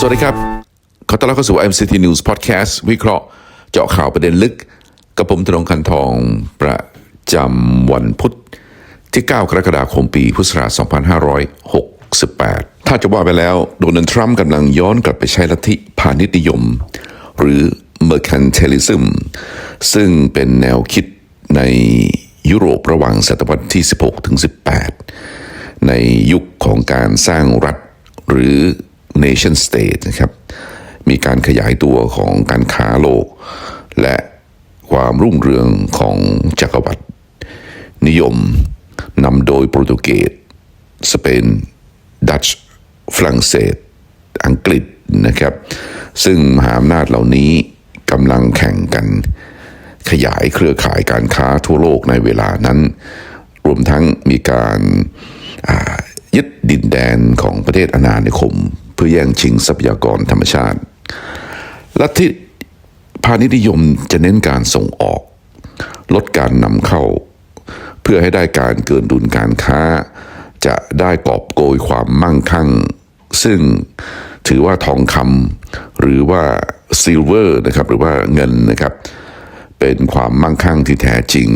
สวัสดีครับ ขอต้อนรับเข้าสู่ MCT News Podcast วิเคราะห์เจาะข่าวประเด็นลึก กับผมธนงคันทองประจำวันพุธที่ 9 กรกฎาคมปีพุทธศักราช2568 ถ้าจะว่าไปแล้ว โดนัลด์ทรัมป์กำลังย้อนกลับไปใช้ลัทธิพาณิชย์นิยม หรือ mercantilism ซึ่งเป็นแนวคิดในยุโรประหว่างศตวรรษที่ 16 ถึง 18 ในยุคของการสร้างรัฐหรือ nation state นะครับ มีการขยายตัวของการค้าโลก และความรุ่งเรืองของจักรวรรดินิยมนำโดยโปรตุเกส สเปน ดัตช์ ฝรั่งเศส อังกฤษนะครับ ซึ่งมหาอำนาจเหล่านี้กำลังแข่งกันขยายเครือข่ายการค้าทั่วโลกในเวลานั้น รวมทั้งมีการยึดดินแดนของประเทศอาณานิคม พื่อแย่งชิงทรัพยากรธรรมชาติ ลัทธิพาณิชย์นิยมจะเน้นการส่งออก ลดการนำเข้า เพื่อให้ได้การเกินดุลการค้า จะได้กอบโกยความมั่งคั่ง ซึ่งถือว่าทองคำหรือว่าซิลเวอร์นะครับหรือว่าเงินนะครับ เป็นความมั่งคั่งที่แท้จริง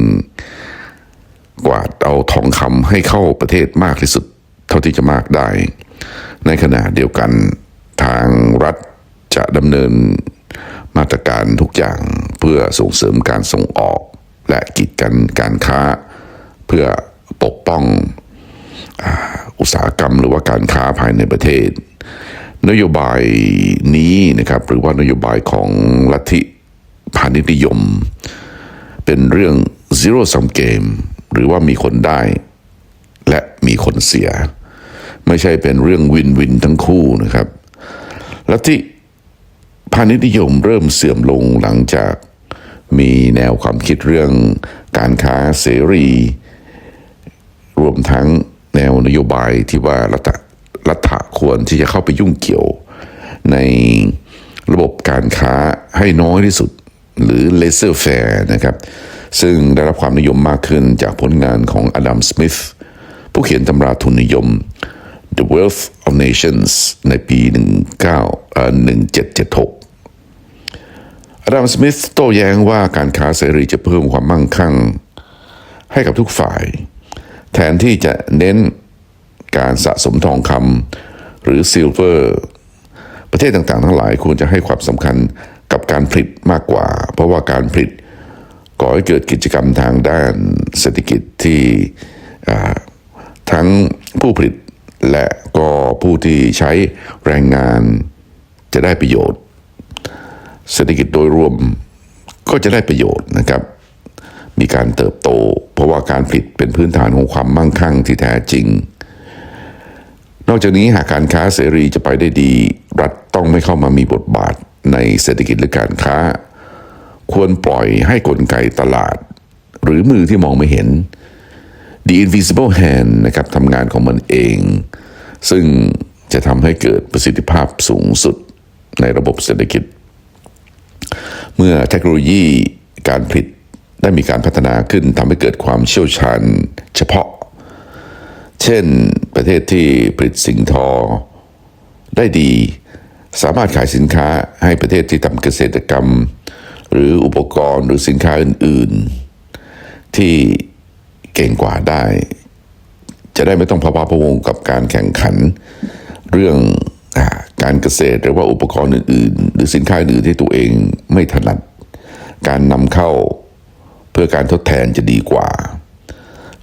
กวาดเอาทองคำให้เข้าประเทศมากที่สุด เท่าที่จะมากได้ ในขณะเดียวกันทางรัฐจะดำเนินมาตรการทุกอย่างเพื่อส่งเสริมการส่งออก และกีดกันการค้า เพื่อปกป้องอุตสาหกรรมหรือว่าการค้าภายในประเทศ นโยบายนี้นะครับหรือว่านโยบายของลัทธิพาณิชยนิยม เป็นเรื่อง zero sum game หรือว่ามีคนได้ และมีคนเสีย ไม่ใช่เป็นเรื่องวินวินทั้งคู่นะครับ ลัทธิพาณิชย์นิยมเริ่มเสื่อมลงหลังจากมีแนวความคิดเรื่องการค้าเสรี รวมทั้งแนวนโยบายที่ว่ารัฐรัฐะควรที่จะเข้าไปยุ่งเกี่ยว ในระบบการค้าให้น้อยที่สุดหรือ laissez faire นะครับ ซึ่งได้รับความนิยมมากขึ้นจากผลงานของอดัมสมิธผู้เขียนตำราทุนนิยม The Wealth of Nations ในปี19เอ่อ1776อดัมสมิธโต้แย้งว่าการค้าเสรีจะเพิ่มความมั่งคั่ง ให้กับทุกฝ่าย แทนที่จะเน้นการสะสมทองคำหรือซิลเวอร์ ประเทศต่างๆ ทั้งหลายควรจะให้ความสำคัญกับการผลิตมากกว่า เพราะว่าการผลิตก่อให้เกิดกิจกรรมทางด้านเศรษฐกิจที่ทั้งผู้ผลิต และก็ผู้ที่ใช้แรงงานจะได้ประโยชน์ เศรษฐกิจโดยรวมก็จะได้ประโยชน์นะครับ มีการเติบโต เพราะว่าการผลิตเป็นพื้นฐานของความมั่งคั่งที่แท้จริง นอกจากนี้หากการค้าเสรีจะไปได้ดี รัฐต้องไม่เข้ามามีบทบาทในเศรษฐกิจหรือการค้า ควรปล่อยให้กลไกตลาด หรือมือที่มองไม่เห็น The Invisible Hand นะครับทำงานของมันเอง ซึ่งจะทำให้เกิดประสิทธิภาพสูงสุดในระบบเศรษฐกิจ เมื่อเทคโนโลยีการผลิตได้มีการพัฒนาขึ้นทำให้เกิดความเชี่ยวชาญเฉพาะ เช่นประเทศที่ผลิตสิ่งทอ ได้ดี สามารถขายสินค้าให้ประเทศที่ทำเกษตรกรรม หรืออุปกรณ์หรือสินค้าอื่น ๆ ที่ เก่งกว่าได้ จะได้ไม่ต้องพะวาพะวงกับการแข่งขัน เรื่องอการเกษตรหรือว่าอุปกรณ์อื่น ๆ หรือสินค้าอื่นที่ตัวเองไม่ถนัด การนำเข้าเพื่อการทดแทนจะดีกว่า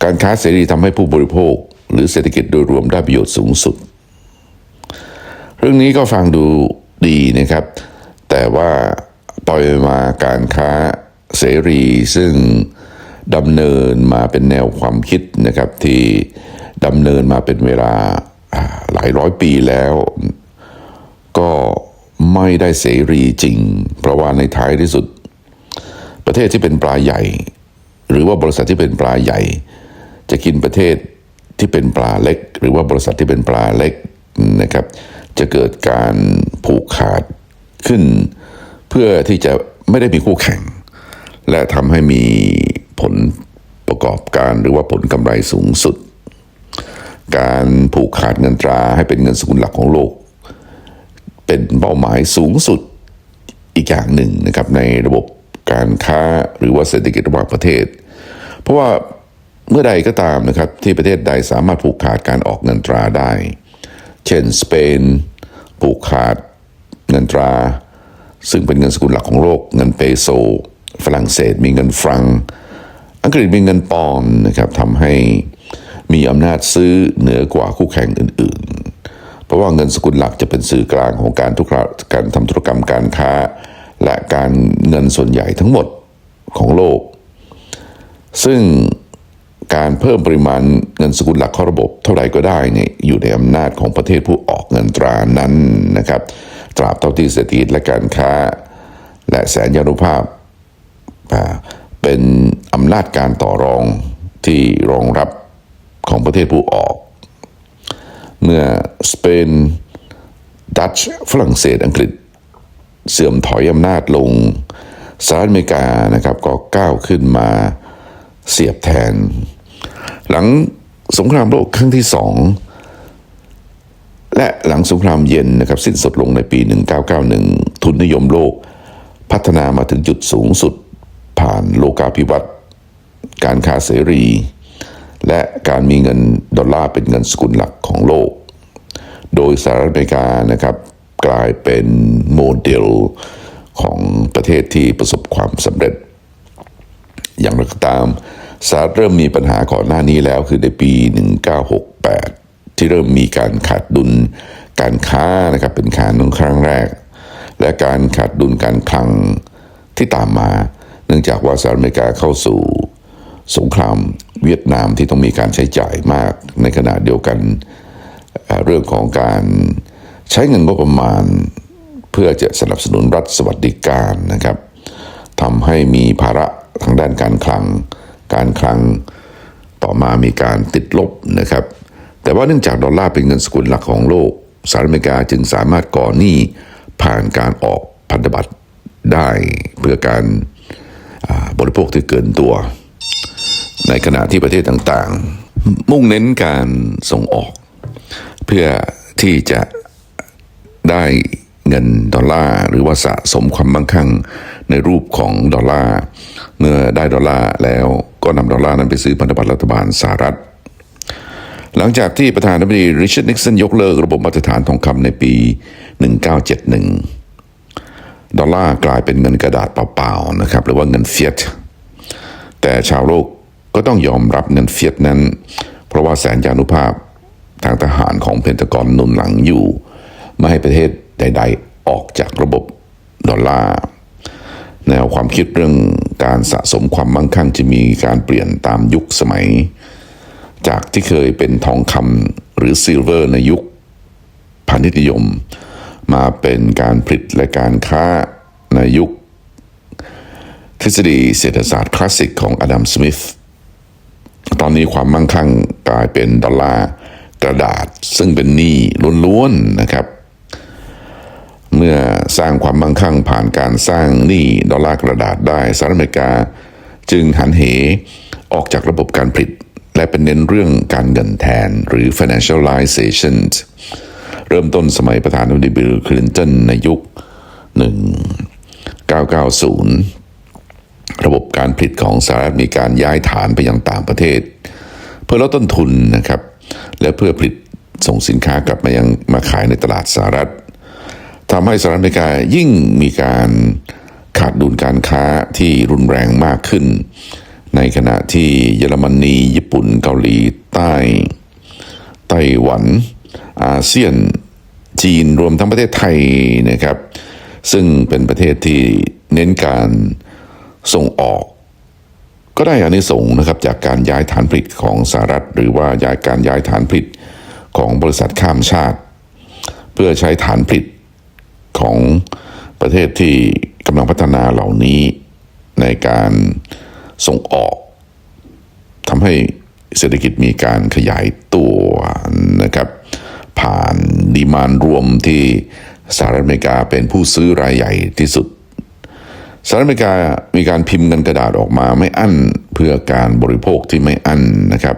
การค้าเสรีทำให้ผู้บริโภค หรือเศรษฐกิจโดยรวมได้ประโยชน์สูงสุด เรื่องนี้ก็ฟังดูดีนะครับ แต่ว่าปล่อยมาการค้าเสรีซึ่ง ดำเนินมาเป็นแนวความคิดนะครับที่ดำเนินมาเป็นเวลาหลายร้อยปีแล้ว ก็ไม่ได้เสรีจริง เพราะว่าในท้ายที่สุด ประเทศที่เป็นปลาใหญ่ หรือว่าบริษัทที่เป็นปลาใหญ่ จะกินประเทศที่เป็นปลาเล็ก หรือว่าบริษัทที่เป็นปลาเล็กนะครับ จะเกิดการผูกขาดขึ้น เพื่อที่จะไม่ได้มีคู่แข่ง และทำให้มี ผลประกอบการหรือว่าผลกำไรสูงสุด การผูกขาดเงินตราให้เป็นเงินสกุลหลักของโลก เป็นเป้าหมายสูงสุดอีกอย่างหนึ่งนะครับในระบบการค้าหรือว่าเศรษฐกิจระหว่างประเทศ เพราะว่าเมื่อใดก็ตามนะครับที่ประเทศใดสามารถผูกขาดการออกเงินตราได้ เช่นสเปนผูกขาดเงินตรา ซึ่งเป็นเงินสกุลหลักของโลก เงินเปโซ ฝรั่งเศสมีเงินฟรัง อังกฤษมีเงินปอนด์นะครับทำให้มีอำนาจซื้อเหนือกว่าคู่แข่งอื่น ๆ เพราะว่าเงินสกุลหลักจะเป็นสื่อกลางของการทุกการทำธุรกรรมการค้า และการเงินส่วนใหญ่ทั้งหมดของโลก ซึ่งการเพิ่มปริมาณเงินสกุลหลักเข้าระบบเท่าไหร่ก็ได้เนี่ยอยู่ในอำนาจของประเทศผู้ออกเงินตรานั้นนะครับตราบเท่าที่เศรษฐกิจและการค้า และแสนยานุภาพ เป็นอำนาจการต่อรองที่รองรับของประเทศผู้ออก เมื่อสเปน ดัตช์ฝรั่งเศสอังกฤษ เสื่อมถอยอำนาจลงสหรัฐอเมริกานะครับก็ก้าวขึ้นมาเสียบแทน หลังสงครามโลกครั้งที่สองและหลังสงครามเย็นนะครับสิ้นสุดลงในปี 1991 ทุนนิยมโลก พัฒนามาถึงจุดสูงสุด ผ่านโลกาภิวัตน์การค้าเสรี และการมีเงินดอลลาร์เป็นเงินสกุลหลักของโลก โดยสหรัฐอเมริกานะครับกลายเป็นโมเดลของประเทศที่ประสบความสำเร็จ อย่างไรก็ตามสหรัฐเริ่มมีปัญหาก่อนหน้านี้แล้วคือในปี 1968 ที่เริ่มมีการขาดดุลการค้านะครับเป็นการนครั้งแรก และการขาดดุลการคลังที่ตามมา เนื่องจากว่าสหรัฐอเมริกาเข้าสู่สงครามเวียดนามที่ต้องมีการใช้จ่ายมากในขณะเดียวกันเรื่องของการใช้เงินงบประมาณ เพื่อจะสนับสนุนรัฐสวัสดิการนะครับทำให้มีภาระทางด้านการคลัง การคลังต่อมามีการติดลบนะครับ แต่ว่าเนื่องจากดอลลาร์เป็นเงินสกุลหลักของโลกสหรัฐอเมริกาจึงสามารถก่อหนี้ผ่านการออกพันธบัตรได้เพื่อการ บริโภคที่เกินตัว ในขณะที่ประเทศต่างๆ มุ่งเน้นการส่งออก เพื่อที่จะได้เงินดอลลาร์หรือว่าสะสมความมั่งคั่งในรูปของดอลลาร์เมื่อได้ดอลลาร์แล้วก็นำดอลลาร์นั้นไปซื้อพันธบัตรรัฐบาลสหรัฐ หลังจากที่ประธานาธิบดีริชาร์ดนิกสันยกเลิกระบบมาตรฐานทองคำในปี 1971 ดอลลาร์กลายเป็นเงินกระดาษเปล่าๆนะครับหรือว่าเงินเฟียตแต่ชาวโลกก็ต้องยอมรับเงินเฟียตนั้น เพราะว่าแสนยานุภาพทางทหารของเพนตากอนหนุนหลังอยู่ ไม่ให้ประเทศใด ๆ ออกจากระบบดอลลาร์แนวความคิดเรื่องการสะสมความมั่งคั่งจะมีการเปลี่ยนตามยุคสมัย จากที่เคยเป็นทองคำหรือซิลเวอร์ในยุคพาณิชย์นิยม มาเป็นการผลิตและการค้าในยุค ทฤษฎีเศรษฐศาสตร์คลาสสิกของอดัมสมิธตอนนี้ความมั่งคั่งกลายเป็นดอลลาร์กระดาษซึ่งเป็นหนี้ล้วนๆนะครับ เมื่อสร้างความมั่งคั่งผ่านการสร้างหนี้ดอลลาร์กระดาษได้สหรัฐอเมริกา จึงหันเหออกจากระบบการผลิต และเป็นเน้นเรื่องการเงินแทนหรือ financialization เริ่มต้นสมัยประธานาธิบดีบิลคลินตันในยุค 1990 ระบบการผลิตของสหรัฐมีการย้ายฐานไปยังต่างประเทศ เพื่อลดต้นทุนนะครับ และเพื่อผลิตส่งสินค้ากลับมายังมาขายในตลาดสหรัฐทำให้สหรัฐอเมริกายิ่งมีการขาดดุลการค้าที่รุนแรงมากขึ้น ในขณะที่เยอรมนี ญี่ปุ่น เกาหลีใต้ ไต้หวัน อาเซียนจีนรวมทั้งประเทศไทยนะครับ ซึ่งเป็นประเทศที่เน้นการส่งออก ก็ได้อานิสงส์นะครับจากการย้ายฐานผลิตของสหรัฐ หรือว่าย้ายการย้ายฐานผลิตของบริษัทข้ามชาติ เพื่อใช้ฐานผลิตของประเทศที่กำลังพัฒนาเหล่านี้ในการส่งออกทำให้เศรษฐกิจมีการขยายตัวนะครับ ผ่านดีมานรวมที่สหรัฐอเมริกาเป็นผู้ซื้อรายใหญ่ที่สุดสหรัฐอเมริกามีการพิมพ์เงินกระดาษออกมาไม่อั้นเพื่อการบริโภคที่ไม่อั้นนะครับ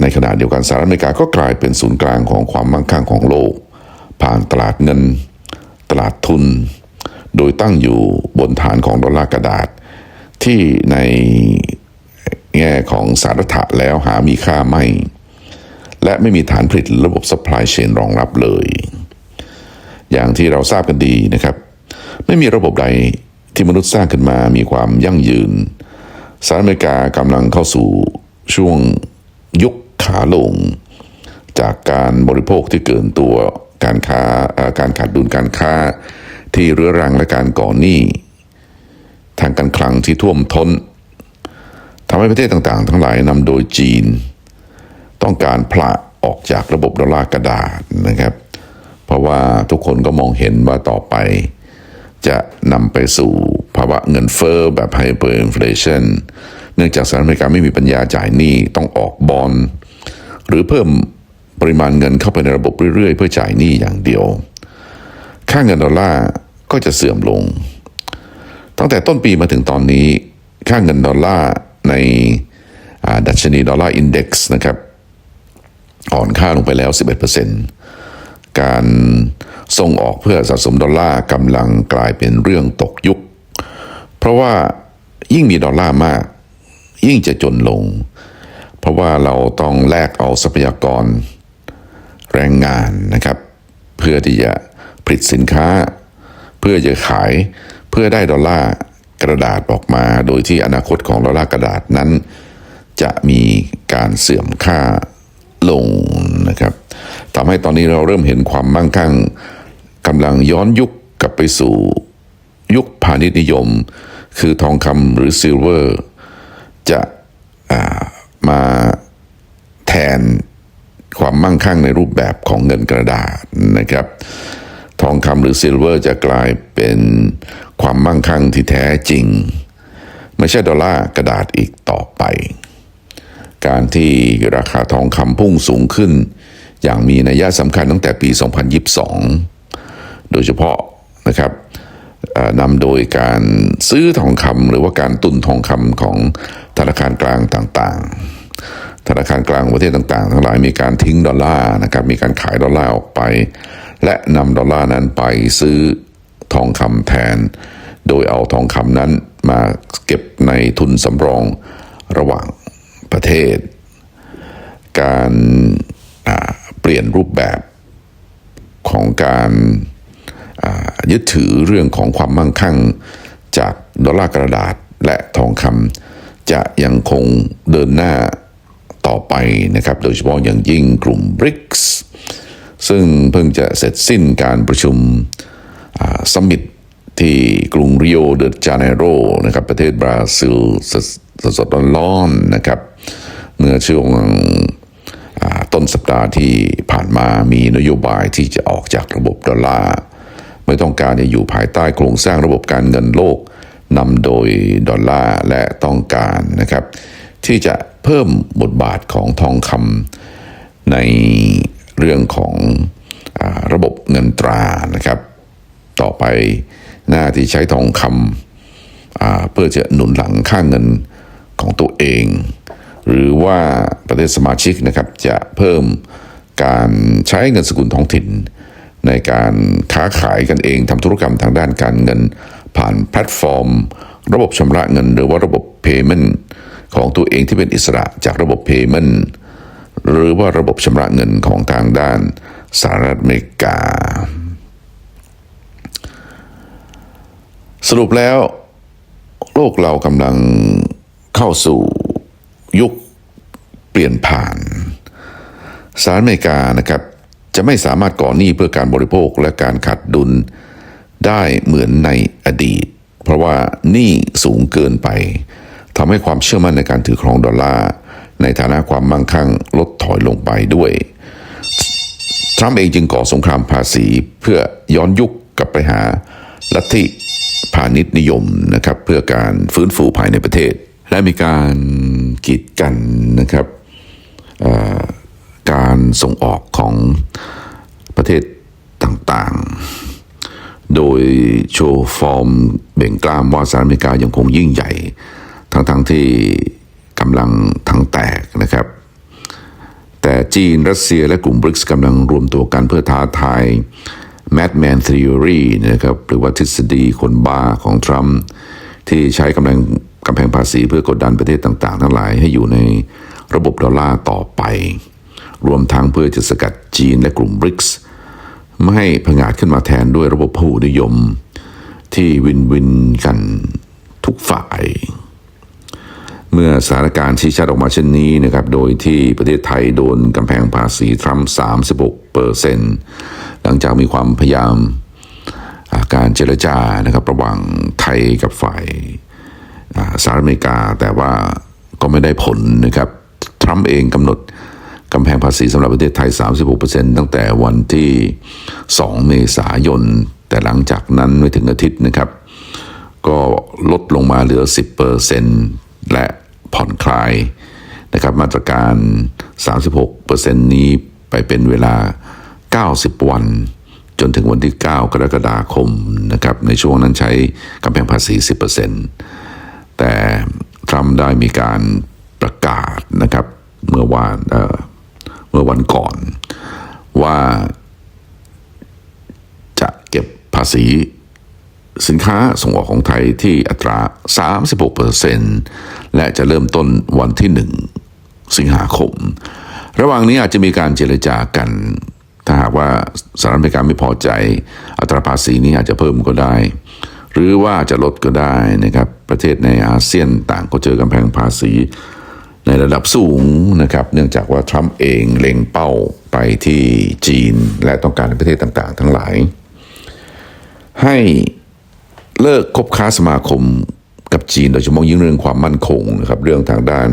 ในขณะเดียวกันสหรัฐอเมริกาก็กลายเป็นศูนย์กลางของความมั่งคั่งของโลก ผ่านตลาดเงิน ตลาดทุน โดยตั้งอยู่บนฐานของดอลลาร์กระดาษ ที่ในแง่ของสารัฐะแล้วหามีค่าไม่ และไม่มีฐานผลิตระบบ supply chain รองรับเลย อย่างที่เราทราบกันดีนะครับ ไม่มีระบบใดที่มนุษย์สร้างขึ้นมามีความยั่งยืนสหรัฐอเมริกากำลังเข้าสู่ช่วงยุคขาลง จากการบริโภคที่เกินตัวการค้าการขาดดุลการค้าที่เรื้อรังและการก่อหนี้ ทางการคลังที่ท่วมท้นทำให้ประเทศต่างๆ ทั้งหลายนำโดยจีน ต้องการผละออกจากระบบดอลลาร์กระดาษนะครับ เพราะว่าทุกคนก็มองเห็นว่าต่อไป จะนำไปสู่ภาวะเงินเฟอ้อแบบไฮเปอร์อินฟลชันเนื่องจากสหรัฐอเมริกาไม่มีปัญญาจ่ายหนี้ต้องออกบอลหรือเพิ่มปริมาณเงินเข้าไปในระบบเรื่อยๆ เพื่อจ่ายหนี้อย่างเดียว ค่าเงินดอลลาร์ก็จะเสื่อมลง ตั้งแต่ต้นปีมาถึงตอนนี้ ค่าเงินดอลลาร์ในดัชนีดอลลาร์อินเด็กซ์นะครับ อ่อนค่าลงไปแล้ว 11%การส่งออกเพื่อสะสมดอลลาร์กำลังกลายเป็นเรื่องตกยุค เพราะว่ายิ่งมีดอลลาร์มาก ยิ่งจะจนลง เพราะว่าเราต้องแลกเอาทรัพยากรแรงงานนะครับ เพื่อที่จะผลิตสินค้า เพื่อจะขายเพื่อได้ดอลลาร์กระดาษออกมา โดยที่อนาคตของดอลลาร์กระดาษนั้น จะมีการเสื่อมค่า ลงนะครับทำให้ตอนนี้เราเริ่มเห็นความมั่งคั่งกำลังย้อนยุคกลับไปสู่ยุคพาณิชย์นิยม คือทองคำหรือซิลเวอร์ จะามาแทนความมั่งคั่งในรูปแบบของเงินกระดาษนะครับ ทองคำหรือซิลเวอร์จะกลายเป็นความมั่งคั่งที่แท้จริง ไม่ใช่ดอลลาร์กระดาษอีกต่อไป การที่ราคาทองคำพุ่งสูงขึ้น อย่างมีนัยสำคัญตั้งแต่ปี 2022 โดยเฉพาะนะครับนำโดยการซื้อทองคำหรือว่าการตุนทองคำของธนาคารกลางต่างๆ ธนาคารกลางประเทศต่างๆ ทั้งหลายมีการทิ้งดอลลาร์นะครับมีการขายดอลลาร์ออกไป และนำดอลลาร์นั้นไปซื้อทองคำแทน โดยเอาทองคำนั้นมาเก็บในทุนสำรองระหว่าง ประเทศ การเปลี่ยนรูปแบบของการยึดถือเรื่องของความมั่งคั่ง จากดอลลาร์กระดาษและทองคำจะยังคงเดินหน้าต่อไปนะครับ โดยเฉพาะอย่างยิ่งกลุ่ม BRICS ซึ่งเพิ่งจะเสร็จสิ้นการประชุมสมิตที่กรุงริโอเดจาเนโรนะครับประเทศบราซิลสดสดๆร้อนๆนะครับ เมื่อช่วงต้นสัปดาห์ที่ผ่านมามีนโยบายที่จะออกจากระบบดอลลาร์ไม่ต้องการจะอยู่ภายใต้โครงสร้างระบบการเงินโลกนำโดยดอลลาร์และต้องการนะครับ ที่จะเพิ่มบทบาทของทองคำในเรื่องของอระบบเงินตรานะครับ ต่อไปหน้าที่ใช้ทองคำเพื่อจะหนุนหลังค่าเงินของตัวเอง หรือว่าประเทศสมาชิกนะครับจะเพิ่มการใช้เงินสกุลท้องถิ่น ในการค้าขายกันเองทำธุรกรรมทางด้านการเงิน ผ่านแพลตฟอร์ม ระบบชำระเงิน หรือว่าระบบ Payment ของตัวเองที่เป็นอิสระจากระบบ Payment หรือว่าระบบชำระเงินของทางด้านสหรัฐอเมริกา สรุปแล้ว โลกเรากำลังเข้าสู่ ยุคเปลี่ยนผ่านสหรัฐอเมริกานะครับจะไม่สามารถก่อหนี้เพื่อการบริโภคและการขาดดุลได้เหมือนในอดีต เพราะว่าหนี้สูงเกินไปทำให้ความเชื่อมั่นในการถือครองดอลลาร์ในฐานะความมั่งคั่งลดถอยลงไปด้วย ทรัมป์เองจึงก่อสงครามภาษีเพื่อย้อนยุคกลับไปหาลัทธิพาณิชย์นิยมนะครับเพื่อการฟื้นฟูภายในประเทศ และมีการกีดกันนะครับการส่งออกของประเทศต่างๆ โดยโชว์ฟอร์มเบ่งกล้ามว่าสหรัฐอเมริกายังคงยิ่งใหญ่ ทั้งๆทที่กำลังทั้งแตกนะครับ แต่จีน รัสเซียและกลุ่มบริกส์กำลังรวมตัวกันเพื่อท้าทาย Madman Theory นะครับหรือว่าทฤษฎีคนบ้าของทรัมป์ที่ใช้กำลัง กำแพงภาษีเพื่อกดดันประเทศต่างๆ ทั้งหลายให้อยู่ในระบบดอลลาร์ต่อไป รวมทั้งเพื่อจะสกัดจีนและกลุ่มบริกส์ไม่ให้ผงาดขึ้นมาแทนด้วยระบบผู้นิยม ที่วินวินกันทุกฝ่าย เมื่อสถานการณ์ชี้ชัดออกมาเช่นนี้นะครับ โดยที่ประเทศไทยโดนกำแพงภาษีทรัมป์36เปอร์เซ็นต์หลังจากมีความพยายามการเจรจานะครับระหว่างไทยกับฝ่าย สหรัฐอเมริกา แต่ว่าก็ไม่ได้ผลนะครับทรัมป์เองกำหนดกำแพงภาษีสำหรับประเทศไทย 36%ตั้งแต่วันที่ 2 เมษายน แต่หลังจากนั้นไม่ถึงอาทิตย์นะครับ ก็ลดลงมาเหลือ 10%และผ่อนคลายนะครับมาตรการ 36%นี้ไปเป็นเวลา 90 วัน จนถึงวันที่ 9 กรกฎาคมนะครับในช่วงนั้นใช้กำแพงภาษี 10% แต่ทรัมป์ได้มีการประกาศนะครับเมื่อวานเเมื่อวันก่อนว่าจะเก็บภาษีสินค้าส่งออกของไทยที่อัตรา 36%และจะเริ่มต้นวันที่ 1 สิงหาคม ระหว่างนี้อาจจะมีการเจรจากัน ถ้าหากว่าสหรัฐอเมริกาไม่พอใจ อัตราภาษีนี้อาจจะเพิ่มก็ได้ หรือว่าจะลดก็ได้นะครับประเทศในอาเซียนต่างก็เจอกำแพงภาษี ในระดับสูงนะครับ เนื่องจากว่าทรัมป์เองเล็งเป้าไปที่จีน และต้องการให้ประเทศต่างๆ ทั้งหลาย ให้เลิกคบค้าสมาคมกับจีนโดยเฉพาะยิ่งเรื่องความมั่นคงนะครับเรื่องทางด้าน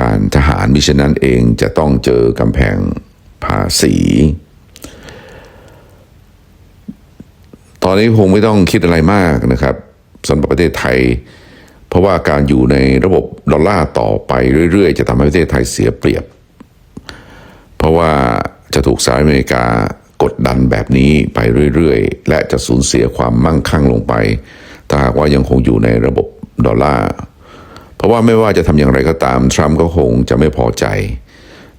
การทหารมิฉะนั้นเองจะต้องเจอกำแพงภาษี ตอนนี้คงไม่ต้องคิดอะไรมากนะครับสำหรับประเทศไทย เพราะว่าการอยู่ในระบบดอลลาร์ต่อไปเรื่อยๆ จะทำให้ประเทศไทยเสียเปรียบ เพราะว่าจะถูกสหรัฐอเมริกากดดันแบบนี้ไปเรื่อยๆ และจะสูญเสียความมั่งคั่งลงไป ถ้าหากว่ายังคงอยู่ในระบบดอลลาร์ เพราะว่าไม่ว่าจะทำอย่างไรก็ตาม ทรัมป์ก็คงจะไม่พอใจ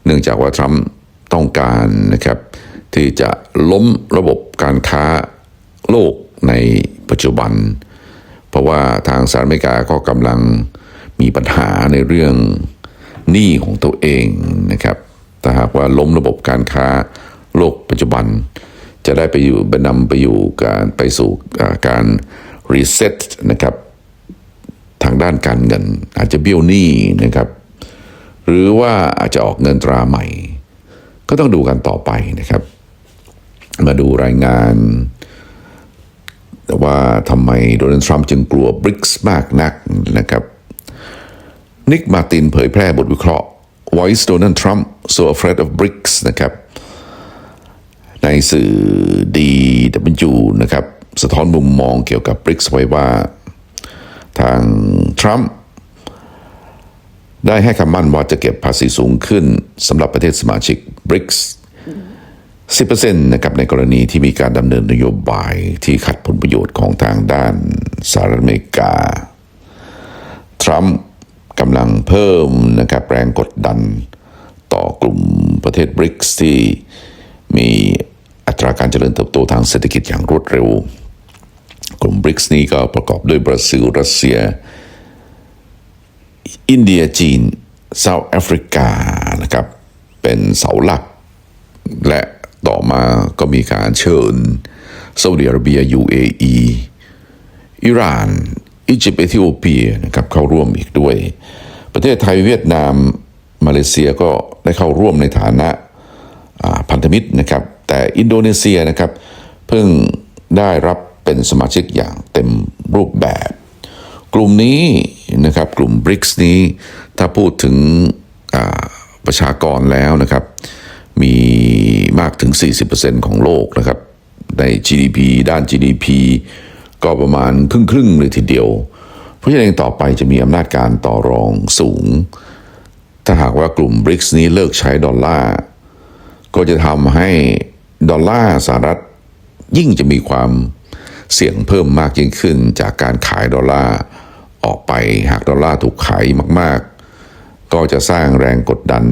เนื่องจากว่าทรัมป์ต้องการนะครับที่จะล้มระบบการค้า โลกในปัจจุบัน เพราะว่าทางสหรัฐอเมริกาก็กำลังมีปัญหาในเรื่องหนี้ของตัวเองนะครับถ้าหากว่าล้มระบบการค้าโลกปัจจุบัน จะได้ไปอยู่ไปนำไปอยู่การไปสู่การรีเซ็ตนะครับทางด้านการเงิน อาจจะเบี้ยวหนี้นะครับหรือว่าอาจจะออกเงินตราใหม่ ก็ต้องดูกันต่อไปนะครับ มาดูรายงาน แต่ว่าทำไมโดนัลด์ทรัมป์จึงกลัวบริกส์มากนักนะครับ นิกมาตินเผยแพร่บทวิเคราะห์ Why is Donald Trump so afraid of BRICS นะครับ ในสื่อ DW นะครับ สะท้อนมุมมองเกี่ยวกับ BRICS ไว้ว่า ทางทรัมป์ได้ให้คำมั่นว่าจะเก็บภาษีสูงขึ้นสำหรับประเทศสมาชิก BRICS 10%นะครับในกรณีที่มีการดำเนินนโยบายที่ขัดผลประโยชน์ของทางด้านสหรัฐอเมริกา ทรัมป์กำลังเพิ่มนะครับแรงกดดันต่อกลุ่มประเทศบริกส์ที่มีอัตราการเจริญเติบโตทางเศรษฐกิจอย่างรวดเร็ว กลุ่มบริกส์นี้ก็ประกอบด้วยบราซิล รัสเซีย อินเดียจีนเซาท์แอฟริกานะครับเป็นเสาหลักและ ต่อมาก็มีการเชิญซาอุดิอาระเบีย UAE อิหร่าน อียิปต์เอธิโอเปียนะครับเข้าร่วมอีกด้วย ประเทศไทยเวียดนาม มาเลเซียก็ได้เข้าร่วมในฐานะพันธมิตรนะครับ แต่อินโดนีเซียนะครับเพิ่งได้รับเป็นสมาชิกอย่างเต็มรูปแบบ กลุ่มนี้นะครับกลุ่ม BRICS นี้ถ้าพูดถึงประชากรแล้วนะครับ มีมากถึง 40%ของโลกนะครับ ใน GDP ด้าน GDP ก็ประมาณครึ่งครึ่งเลยทีเดียว เพราะฉะนั้นต่อไปจะมีอำนาจการต่อรองสูง ถ้าหากว่ากลุ่ม BRICS นี้เลิกใช้ดอลลาร์ ก็จะทำให้ดอลลาร์สหรัฐยิ่งจะมีความเสี่ยงเพิ่มมากยิ่งขึ้น จากการขายดอลลาร์ออกไปหากดอลลาร์ถูกขายมาก ๆ ก็จะสร้างแรงกดดัน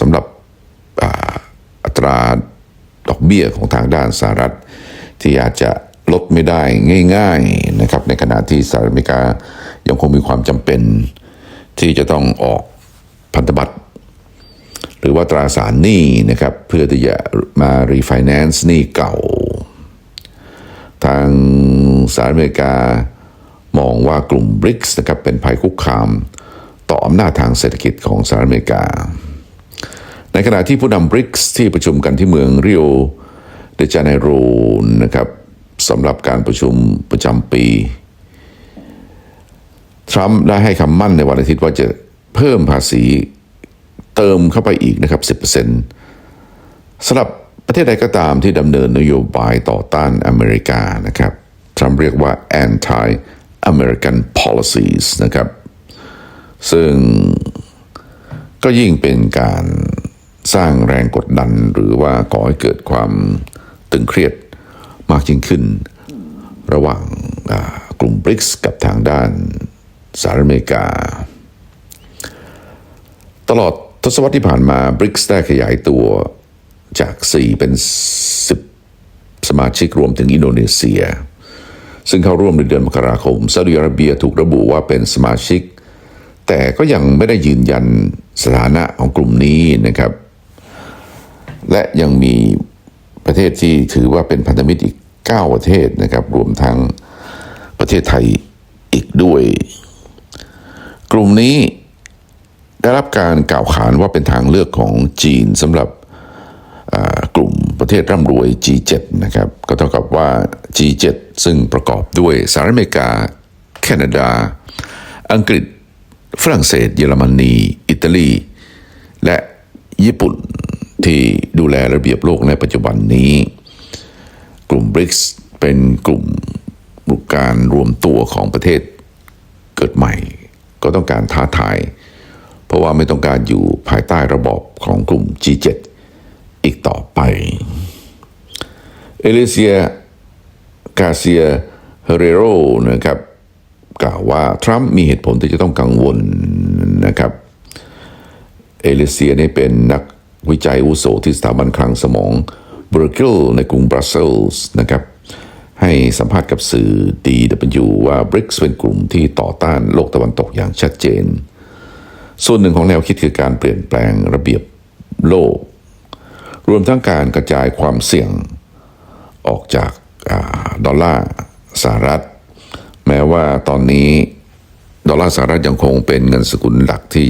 สำหรับ อัตราดอกเบี้ยของทางด้านสหรัฐ ที่อาจจะลดไม่ได้ง่ายๆนะครับในขณะที่สหรัฐอเมริกายังคงมีความจำเป็นที่จะต้องออกพันธบัตรหรือว่าตราสารหนี้นะครับเพื่อที่จะมารีไฟแนนซ์หนี้เก่า ทางสหรัฐอเมริกามองว่ากลุ่ม BRICS นะครับเป็นภัยคุกคาม ต่ออำนาจทางเศรษฐกิจของสหรัฐอเมริกา ในขณะที่ผู้นำ BRICS ที่ประชุมกันที่เมืองริโอเดจาเนโรนะครับสำหรับการประชุมประจำปี ทรัมป์ได้ให้คำมั่นในวันอาทิตย์ว่าจะเพิ่มภาษีเติมเข้าไปอีกนะครับ 10%สำหรับประเทศใดก็ตามที่ดำเนินนโยบายต่อต้านอเมริกานะครับ ทรัมป์เรียกว่า anti American policies นะครับ ซึ่งก็ยิ่งเป็นการ สร้างแรงกดดันหรือว่าก่อให้เกิดความตึงเครียดมากยิ่งขึ้น ระหว่างกลุ่ม BRICS กับทางด้านสหรัฐอเมริกา ตลอดทศวรรษที่ผ่านมา BRICS ได้ขยายตัวจาก 4 เป็น 10 สมาชิกรวมถึงอินโดนีเซีย ซึ่งเข้าร่วมในเดือนมกราคมซาอุดิอาระเบียถูกระบุว่าเป็นสมาชิก แต่ก็ยังไม่ได้ยืนยันสถานะของกลุ่มนี้นะครับ และยังมีประเทศที่ถือว่าเป็นพันธมิตรอีก 9 ประเทศนะครับ รวมทั้งประเทศไทยอีกด้วย กลุ่มนี้ได้รับการกล่าวขานว่าเป็นทางเลือกของจีนสำหรับกลุ่มประเทศร่ำรวย G7 นะครับ ก็เท่ากับว่า G7 ซึ่งประกอบด้วยสหรัฐอเมริกา แคนาดา อังกฤษ ฝรั่งเศส เยอรมนี อิตาลี และญี่ปุ่น ที่ดูแลระเบียบโลกในปัจจุบันนี้ กลุ่ม BRICS เป็นกลุ่มการรวมตัวของประเทศเกิดใหม่ ก็ต้องการท้าทาย เพราะว่าไม่ต้องการอยู่ภายใต้ระบอบของกลุ่ม G7 อีกต่อไป เอลิเซียกาเซียเฮเรโรนะครับกล่าวว่า ทรัมป์มีเหตุผลที่จะต้องกังวลนะครับ เอลิเซียนี่เป็นนัก วิจัยอุโสที่สถาบันคลังสมองเบอร์เกิลในกรุงบรัสเซลส์นะครับให้สัมภาษณ์กับสื่อ DW ว่า BRICS เป็นกลุ่มที่ต่อต้านโลกตะวันตกอย่างชัดเจน ส่วนหนึ่งของแนวคิดคือการเปลี่ยนแปลงระเบียบโลก รวมทั้งการกระจายความเสี่ยงออกจากอาดอลลาร์สหรัฐ แม้ว่าตอนนี้ดอลลาร์สหรัฐยังคงเป็นเงินสกุลหลักที่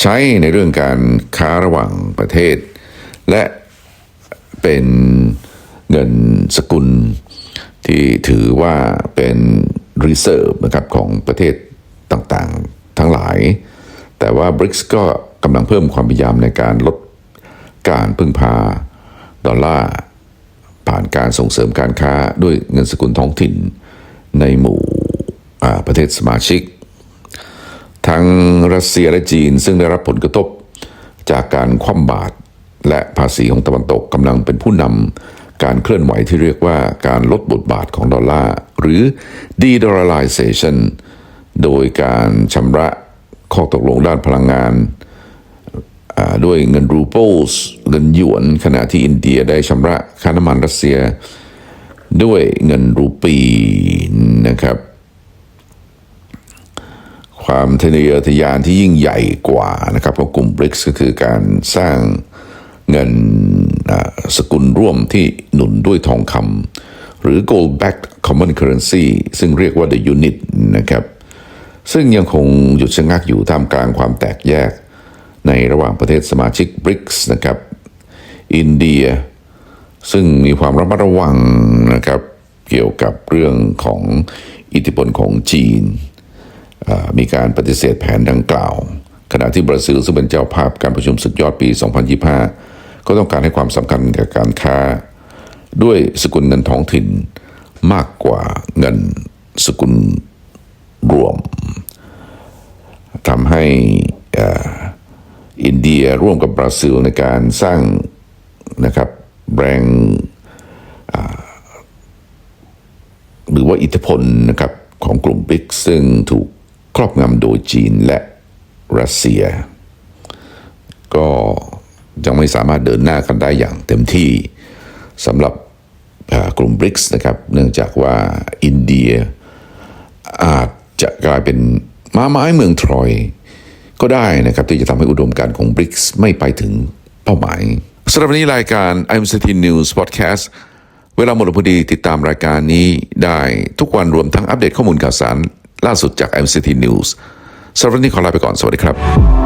ใช้ในเรื่องการค้าระหว่างประเทศ และเป็นเงินสกุลที่ถือว่าเป็น reserve นะครับของประเทศต่างๆทั้งหลาย แต่ว่า BRICS ก็กำลังเพิ่มความพยายามในการลดการพึ่งพาดอลลาร์ผ่านการส่งเสริมการค้าด้วยเงินสกุลท้องถิ่นในหมู่ประเทศสมาชิก ทั้งรัสเซียและจีน ซึ่งได้รับผลกระทบจากการคว่ำบาตรและภาษีของตะวันตกกำลังเป็นผู้นำการเคลื่อนไหวที่เรียกว่าการลดบทบาทของดอลลาร์หรือ de-dollarization โดยการชำระข้อตกลงด้านพลังงานด้วยเงินรูเปิลส์เงินหยวน ขณะที่อินเดียได้ชำระค่าน้ำมันรัสเซีย ด้วยเงินรูปีนะครับ ความทะเนอทะยานที่ยิ่งใหญ่กว่านะครับของกลุ่ม BRICS ก็คือการสร้างเงินสกุลร่วมที่หนุนด้วยทองคำหรือ gold backed common currency ซึ่งเรียกว่า the unit นะครับซึ่งยังคงหยุดชะงักอยู่ท่ามกลางความแตกแยก ในระหว่างประเทศสมาชิก BRICS นะครับ อินเดีย ซึ่งมีความระมัดระวังนะครับเกี่ยวกับเรื่องของอิทธิพลของจีน มีการปฏิเสธแผนดังกล่าว ขณะที่บราซิลซึ่งเป็นเจ้าภาพการประชุมสุดยอดปี 2025 ก็ต้องการให้ความสำคัญกับการค้า ด้วยสกุลเงินท้องถิ่นมากกว่าเงินสกุลรวมทำให้อินเดียร่วมกับบราซิลในการสร้างนะครับแรงอ่าหรือว่าอิทธิพลนะครับของกลุ่มบริกซึ่งถูก ครอบงำโดยจีนและรัสเซีย ก็ยังไม่สามารถเดินหน้ากันได้อย่างเต็มที่สำหรับกลุ่มบริกส์นะครับ เนื่องจากว่าอินเดียอาจจะกลายเป็นม้าไม้เมืองทรอย ก็ได้นะครับ ที่จะทำให้อุดมการณ์ของบริกส์ไม่ไปถึงเป้าหมายสำหรับวันนี้รายการ i m c t News Podcast เวลาหมดพอดีติดตามรายการนี้ได้ทุกวันรวมทั้งอัปเดตข้อมูลข่าวสาร ล่าสุดจาก m c t News สำหรับวันนี้ขอลาไปก่อนสวัสดีครับ